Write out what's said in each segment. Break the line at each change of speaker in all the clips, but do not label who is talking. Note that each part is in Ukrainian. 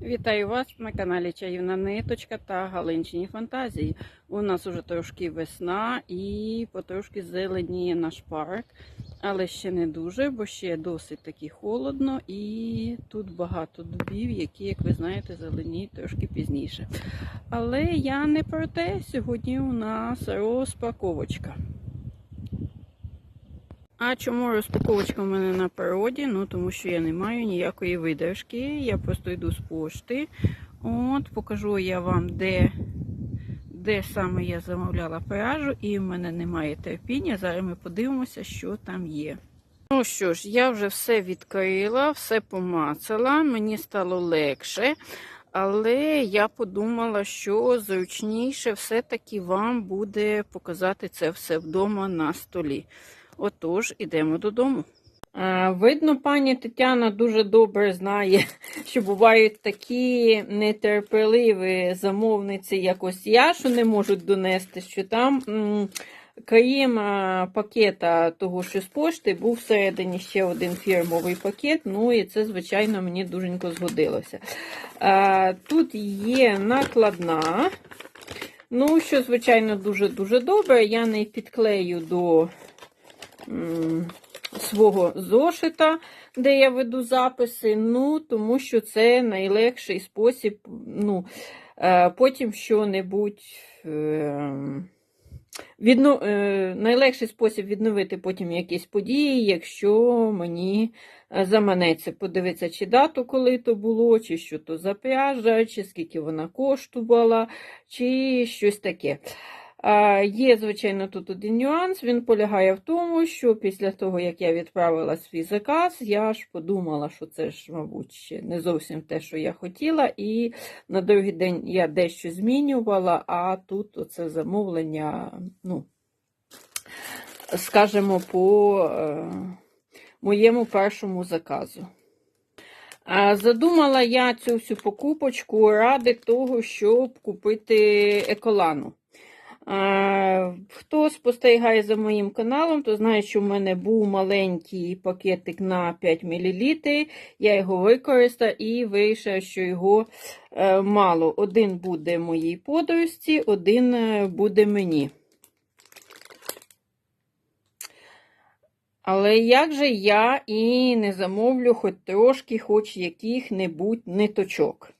Вітаю вас на каналі Чаївна Ниточка та Галинчині Фантазії. У нас уже трошки весна і потрошки зеленіє наш парк, але ще не дуже, бо ще досить таки холодно і тут багато дубів, які, як ви знаєте, зеленіють трошки пізніше. Але я не про те, сьогодні у нас розпаковочка. А чому розпаковочка в мене на природі? Ну, тому що я не маю ніякої видержки. Я просто йду з пошти. От, покажу я вам, де, де саме я замовляла пряжу, і в мене немає терпіння. Зараз ми подивимося, що там є. Ну що ж, я вже все відкрила, все помацала, мені стало легше. Але я подумала, що зручніше все-таки вам буде показати це все вдома на столі. Отож, ідемо додому. Видно, пані Тетяна дуже добре знає, що бувають такі нетерпеливі замовниці, як ось я, що не можуть донести, що там, крім пакета того, що з пошти, був всередині ще один фірмовий пакет. Ну і це, звичайно, мені дуженько згодилося. Тут є накладна. Ну, що, звичайно, дуже-дуже добре. Я не підклею до свого зошита, де я веду записи, ну, тому що це найлегший спосіб, ну, е, потім що-небудь. Е, відно, е, найлегший спосіб відновити потім якісь події, якщо мені заманеться подивитися, чи дату, коли то було, чи що то за пряжа, чи скільки вона коштувала, чи щось таке. Є, звичайно, тут один нюанс. Він полягає в тому, що після того, як я відправила свій заказ, я ж подумала, що це ж, мабуть, ще не зовсім те, що я хотіла. І на другий день я дещо змінювала, а тут оце замовлення, ну, скажімо, по е, моєму першому заказу. Задумала я цю всю покупочку ради того, щоб купити еколану. Хто спостерігає за моїм каналом, то знає, що в мене був маленький пакетик на 5 мл. Я його використала і вирішила, що його е, мало. Один буде моїй подружці, один е, буде мені. Але як же я і не замовлю хоч трошки, хоч яких-небудь ниточок.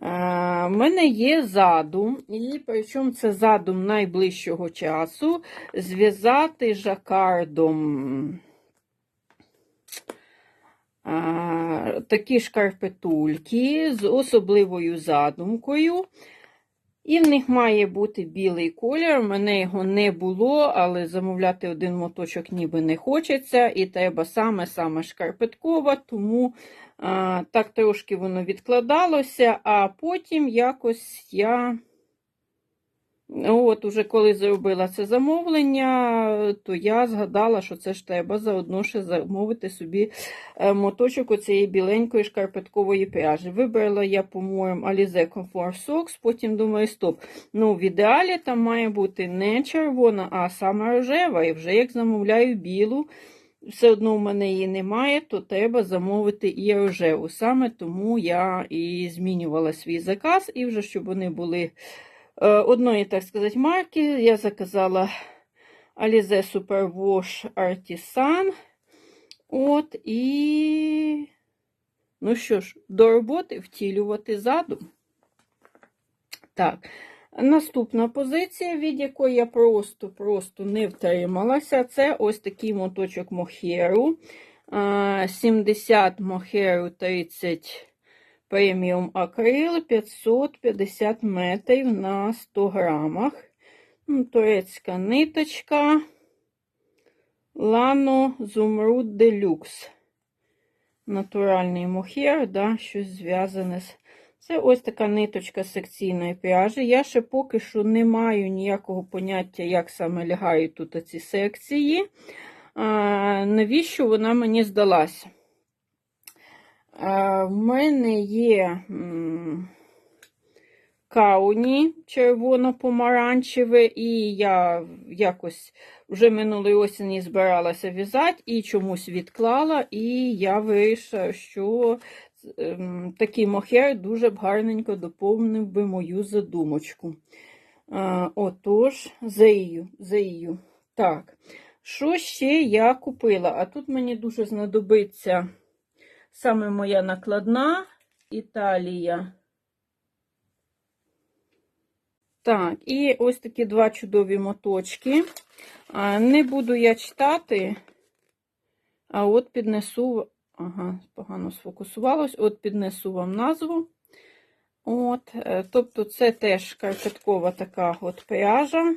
У мене є задум, і причому це задум найближчого часу зв'язати жакардом а, такі шкарпетульки з особливою задумкою. І в них має бути білий колір. Мене його не було, але замовляти один моточок ніби не хочеться. І треба саме-саме шкарпеткова, тому а, так трошки воно відкладалося, а потім якось я. От, уже коли зробила це замовлення, то я згадала, що це ж треба заодно ще замовити собі е, моточок оцієї біленької шкарпеткової пряжі. Вибрала я, по-моєму, Alize Comfort Socks, потім думаю, стоп. Ну, в ідеалі там має бути не червона, а саме рожева. І вже як замовляю білу, все одно в мене її немає, то треба замовити і рожеву. Саме тому я і змінювала свій заказ, і вже щоб вони були. Е, одної, так сказати, марки я заказала Alize Superwash Artisan. От, і, ну що ж, до роботи втілювати задум. Так, наступна позиція, від якої я просто-просто не втрималася, це ось такий моточок мохеру. 70 мохеру 30 преміум акрил 550 метрів на 100 грамах. Турецька ниточка. Лано Зумруд Делюкс. Натуральний мохер, да, щось зв'язане з. Це ось така ниточка секційної пряжі. Я ще поки що не маю ніякого поняття, як саме лягають тут ці секції. А, Навіщо вона мені здалася? В мене є кауні червоно-помаранчеве, і я якось вже минулої осені збиралася в'язати і чомусь відклала, і я вирішила, що ем, такий мохер дуже б гарненько доповнив би мою задумочку. Отож, заїю, заїю. Так, що ще я купила? А тут мені дуже знадобиться саме моя накладна Італія. Так, і ось такі два чудові моточки. Не буду я читати, а от піднесу, ага, погано сфокусувалось, от піднесу вам назву. От, е, Тобто, це теж карпеткова така от пряжа.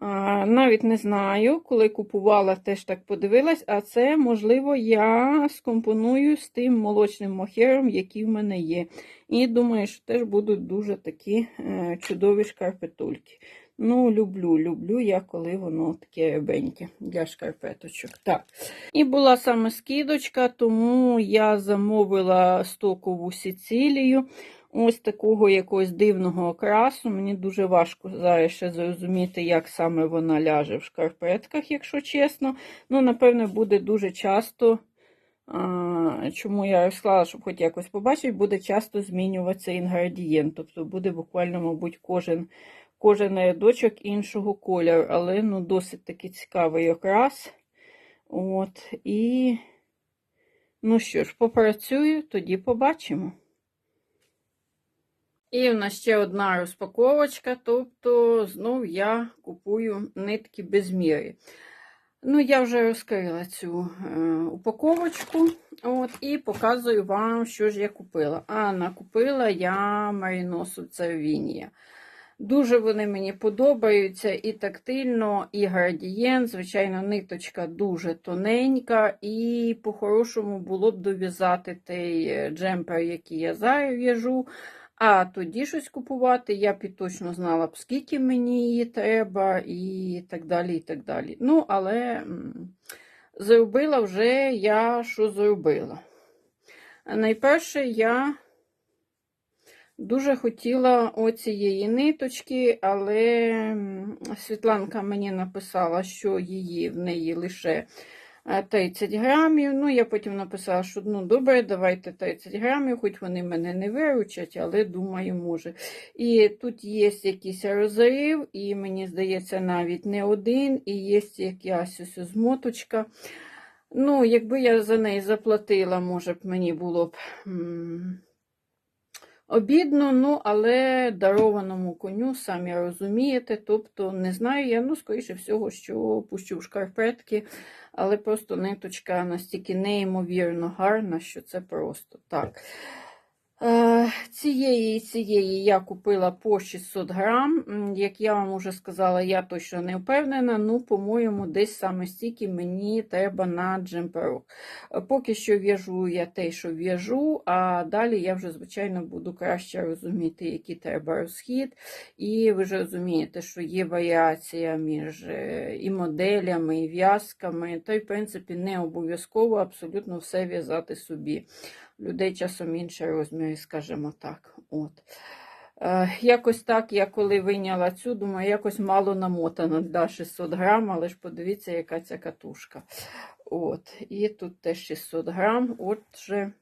Навіть не знаю, коли купувала, теж так подивилась, а це, можливо, я скомпоную з тим молочним мохером, який в мене є. І думаю, що теж будуть дуже такі е, чудові шкарпетульки. Ну, люблю, люблю я, коли воно таке рябеньке для шкарпеточок. Так. І була саме скидочка, тому я замовила стокову Сицилію. Ось такого якогось дивного окрасу. Мені дуже важко зараз ще зрозуміти, як саме вона ляже в шкарпетках, якщо чесно. Ну, напевне, буде дуже часто. А, Чому я розклала, щоб хоч якось побачити, буде часто змінюватися інгредієнт. Тобто буде буквально, мабуть, кожен кожен рядочок іншого кольору, але ну, досить таки цікавий окрас. От, І, ну що ж, попрацюю, тоді побачимо. І в нас ще одна розпаковочка, тобто знов я купую нитки без міри. Ну, я вже розкрила цю е, упаковочку от, і показую вам, що ж я купила. А накупила я маріносу Цервінія. Дуже вони мені подобаються і тактильно, і градієнт. Звичайно, ниточка дуже тоненька, і по-хорошому було б дов'язати той джемпер, який я зараз в'яжу. А тоді щось купувати, я б точно знала б, скільки мені її треба, і так далі. і так далі. Ну, але зробила вже я, що зробила. Найперше, я дуже хотіла оцієї ниточки, але Світланка мені написала, що її в неї лише 30 грамів. Ну, я потім написала, що ну, добре, давайте 30 грамів, хоч вони мене не виручать, але думаю, може. І тут є якийсь розрив, і мені здається, навіть не один, і є якась ось змоточка. Ну, якби я за неї заплатила, може б мені було б. Обідно, ну, але дарованому коню, самі розумієте, тобто, не знаю я, ну, скоріше всього, що пущу в шкарпетки, але просто ниточка настільки неймовірно гарна, що це просто так. Е, цієї цієї я купила по 600 грам. Як я вам вже сказала, я точно не впевнена. Ну, по-моєму, десь саме стільки мені треба на джемперок. Е, поки що в'яжу я те, що в'яжу, а далі я вже, звичайно, буду краще розуміти, який треба розхід. І ви ж розумієте, що є варіація між е, і моделями, і в'язками. То, в принципі, не обов'язково абсолютно все в'язати собі людей часом інші розміри, скажімо так. От. Е, Якось так, я коли вийняла цю, думаю, якось мало намотано для 600 грам, але ж подивіться, яка ця катушка. От. І тут теж 600 грам. Отже,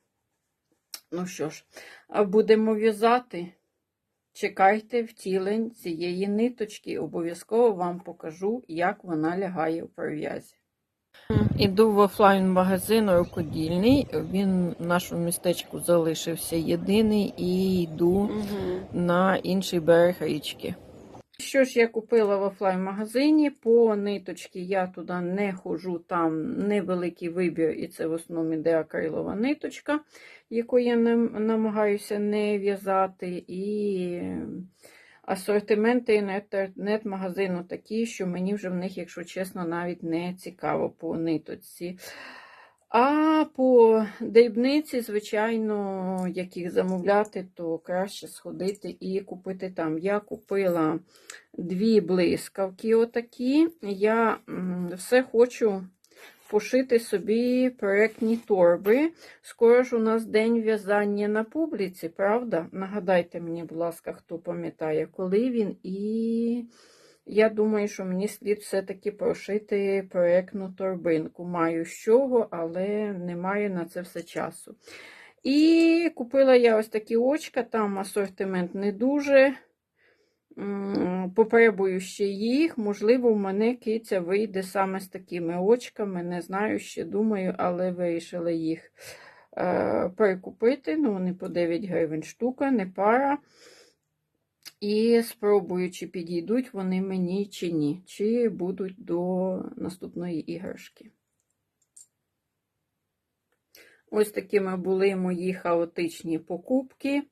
ну що ж, будемо в'язати. Чекайте втілень цієї ниточки, обов'язково вам покажу, як вона лягає у пров'язі. Іду в офлайн-магазин рукодільний. Він в нашому містечку залишився єдиний і йду угу. на інший берег річки. Що ж я купила в офлайн-магазині, по ниточці я туди не ходжу, там невеликий вибір, і це в основному іде акрилова ниточка, яку я намагаюся не в'язати. і... Асортименти інтернет-магазину такі, що мені вже в них, якщо чесно, навіть не цікаво по ниточці. А по дрібниці, звичайно, як їх замовляти, то краще сходити і купити там. Я купила дві блискавки, отакі. Я все хочу пошити собі проєктні торби. Скоро ж у нас день в'язання на публіці, правда? Нагадайте мені, будь ласка, хто пам'ятає, коли він. І я думаю, що мені слід все-таки прошити проєктну торбинку. Маю з чого, але не маю на це все часу. І купила я ось такі очка, там асортимент не дуже. Попробую ще їх. Можливо, в мене киця вийде саме з такими очками. Не знаю, ще думаю, але вирішила їх е, перекупити. Ну, вони по 9 гривень штука, не пара. І спробую, чи підійдуть вони мені, чи ні, чи будуть до наступної іграшки. Ось такими були мої хаотичні покупки.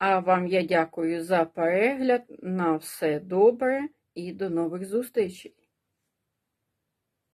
А вам я дякую за перегляд. На все добре і до нових зустрічей!